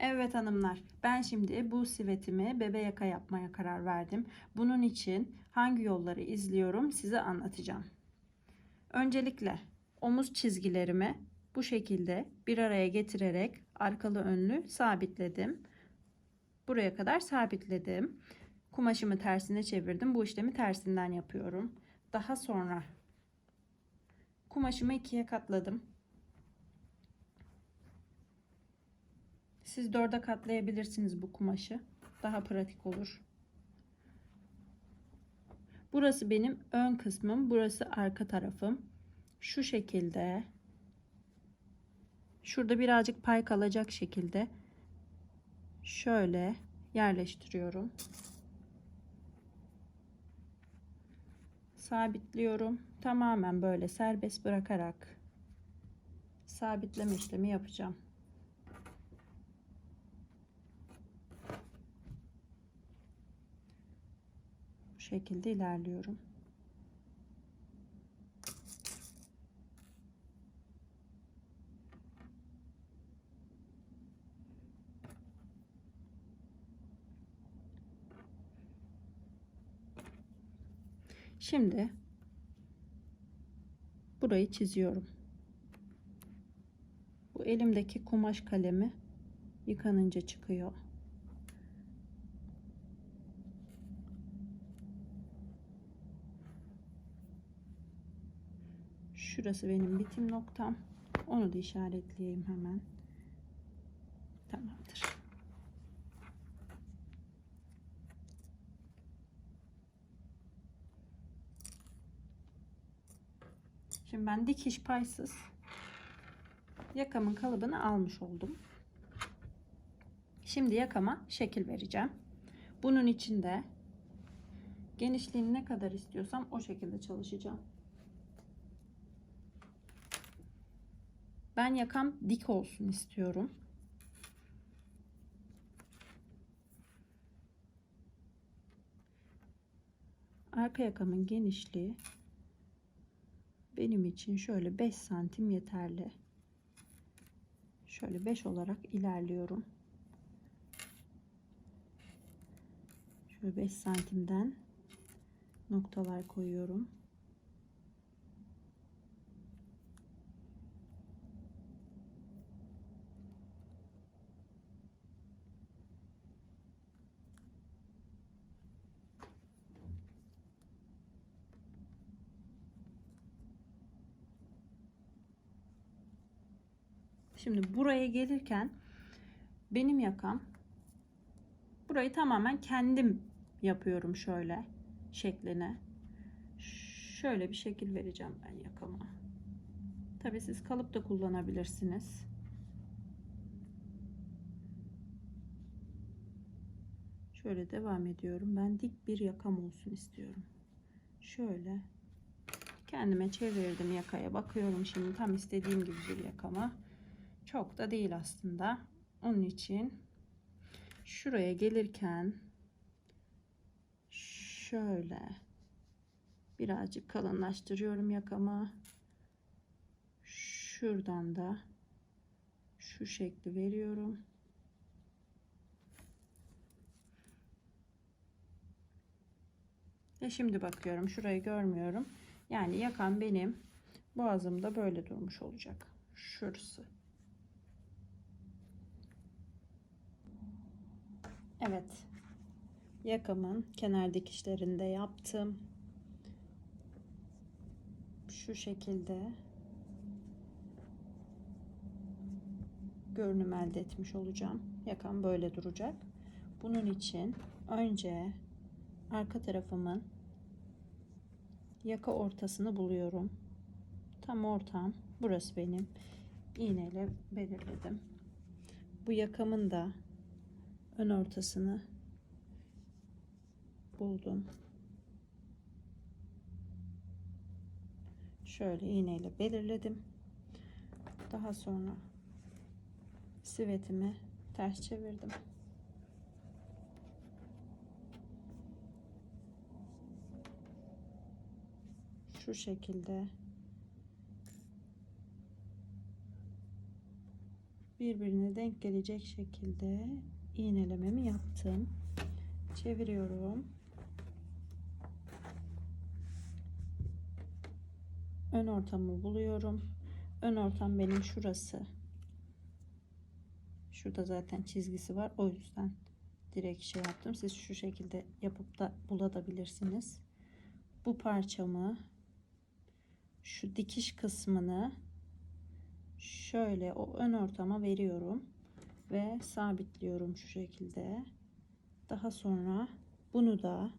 Evet hanımlar, ben şimdi bu sivetimi bebe yaka yapmaya karar verdim. Bunun için hangi yolları izliyorum size anlatacağım. Öncelikle omuz çizgilerimi bu şekilde bir araya getirerek arkalı önlü sabitledim. Buraya kadar sabitledim. Kumaşımı tersine çevirdim. Bu işlemi tersinden yapıyorum. Daha sonra kumaşımı ikiye katladım. Siz dörde katlayabilirsiniz bu kumaşı. Daha pratik olur. Burası benim ön kısmım. Burası arka tarafım. Şu şekilde. Şurada birazcık pay kalacak şekilde. Şöyle yerleştiriyorum. Sabitliyorum. Tamamen böyle serbest bırakarak sabitleme işlemi yapacağım. Şekilde ilerliyorum. Şimdi burayı çiziyorum. Bu elimdeki kumaş kalemi yıkanınca çıkıyor. Şurası benim bitim noktam. Onu da işaretleyeyim hemen. Tamamdır. Şimdi ben dikiş paysız yakamın kalıbını almış oldum. Şimdi yakama şekil vereceğim. Bunun için de genişliğini ne kadar istiyorsam o şekilde çalışacağım. Ben yakam dik olsun istiyorum. Arka yakamın genişliği benim için şöyle 5 santim yeterli. Şöyle 5 olarak ilerliyorum. Şöyle 5 santimden noktalar koyuyorum. Şimdi buraya gelirken benim yakam burayı tamamen kendim yapıyorum şöyle şekline. Şöyle bir şekil vereceğim ben yakama. Tabi siz kalıp da kullanabilirsiniz. Şöyle devam ediyorum. Ben dik bir yakam olsun istiyorum. Şöyle kendime çevirdim yakaya bakıyorum şimdi tam istediğim gibi bir yakama. Çok da değil aslında. Onun için şuraya gelirken şöyle birazcık kalınlaştırıyorum yakamı. Şuradan da şu şekli veriyorum. Ve şimdi bakıyorum şurayı görmüyorum. Yani yakan benim boğazımda böyle durmuş olacak. Şurası. Evet. Yakamın kenar dikişlerini de yaptım. Şu şekilde görünüm elde etmiş olacağım. Yakam böyle duracak. Bunun için önce arka tarafımın yaka ortasını buluyorum. Tam ortam. Burası benim. iğneyle belirledim. Bu yakamın da ön ortasını buldum. Şöyle iğneyle belirledim. Daha sonra sivetimi ters çevirdim. Şu şekilde birbirine denk gelecek şekilde iğnelememi yaptım. Çeviriyorum. Ön ortamı buluyorum. Ön ortam benim şurası. Şurada zaten çizgisi var. O yüzden direkt şey yaptım. Siz şu şekilde yapıp da bulabilirsiniz. Bu parçamı şu dikiş kısmını şöyle o ön ortama veriyorum ve sabitliyorum şu şekilde. Daha sonra bunu da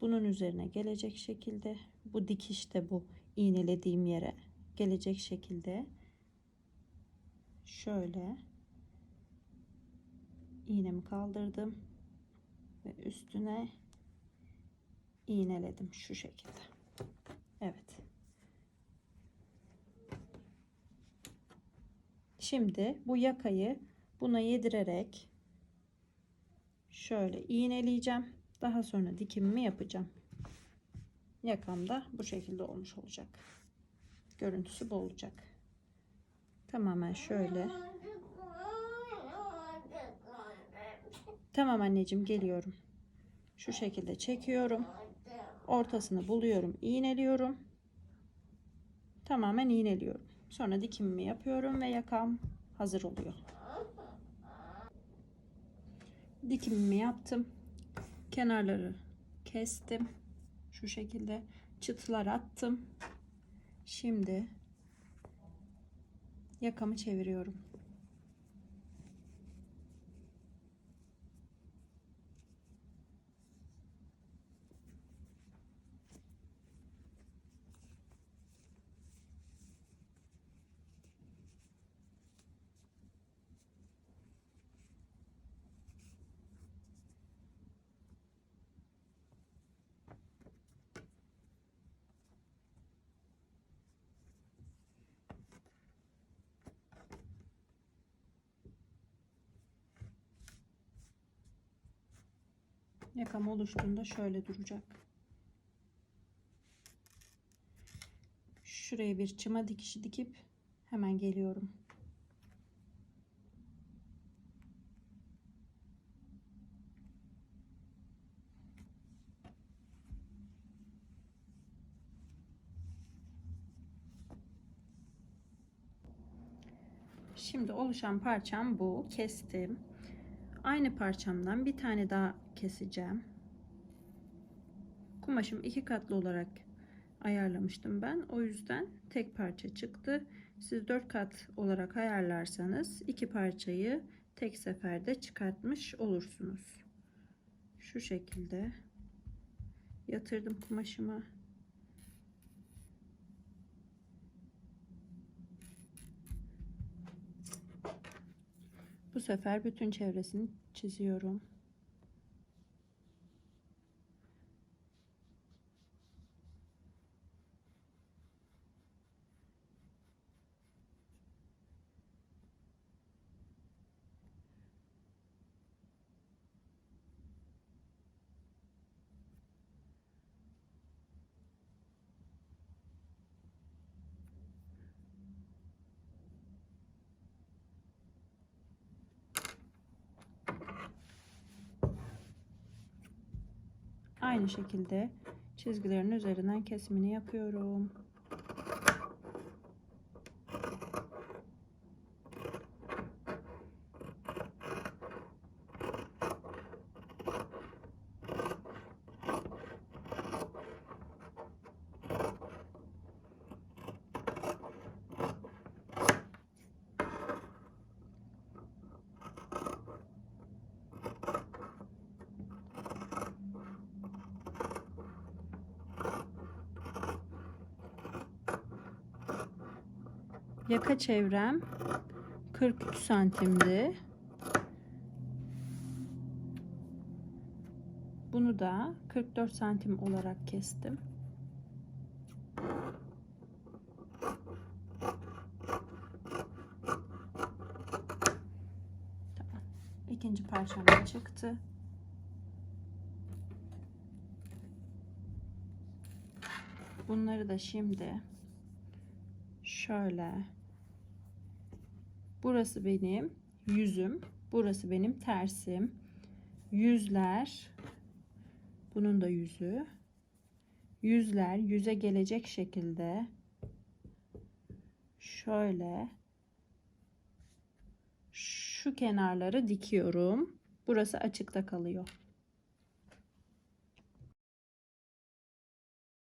bunun üzerine gelecek şekilde bu dikişte bu iğnelediğim yere gelecek şekilde şöyle iğnemi kaldırdım ve üstüne iğneledim şu şekilde. Evet. Şimdi bu yakayı buna yedirerek şöyle iğneleyeceğim. Daha sonra dikimimi yapacağım. Yakam da bu şekilde olmuş olacak. Görüntüsü bu olacak. Tamamen şöyle. Tamam anneciğim geliyorum. Şu şekilde çekiyorum. Ortasını buluyorum, iğneliyorum. Tamamen iğneliyorum. Sonra dikimimi yapıyorum ve yakam hazır oluyor. Dikimimi yaptım. Kenarları kestim. Şu şekilde çıtlar attım. Şimdi yakamı çeviriyorum. Yakam oluştuğunda şöyle duracak. Şuraya bir çıma dikişi dikip hemen geliyorum. Şimdi oluşan parçam bu. Kestim. Aynı parçamdan bir tane daha keseceğim. Kumaşım iki katlı olarak ayarlamıştım ben. O yüzden tek parça çıktı. Siz dört kat olarak ayarlarsanız iki parçayı tek seferde çıkartmış olursunuz. Şu şekilde yatırdım kumaşımı. Bu sefer bütün çevresini çiziyorum. Aynı şekilde çizgilerin üzerinden kesimini yapıyorum. Yaka çevrem 43 santimdi. Bunu da 44 santim olarak kestim. Tamam. İkinci parçam çıktı. Bunları da şimdi şöyle Burası benim yüzüm. Burası benim tersim. Yüzler. Bunun da yüzü. Yüzler yüze gelecek şekilde şöyle şu kenarları dikiyorum. Burası açıkta kalıyor.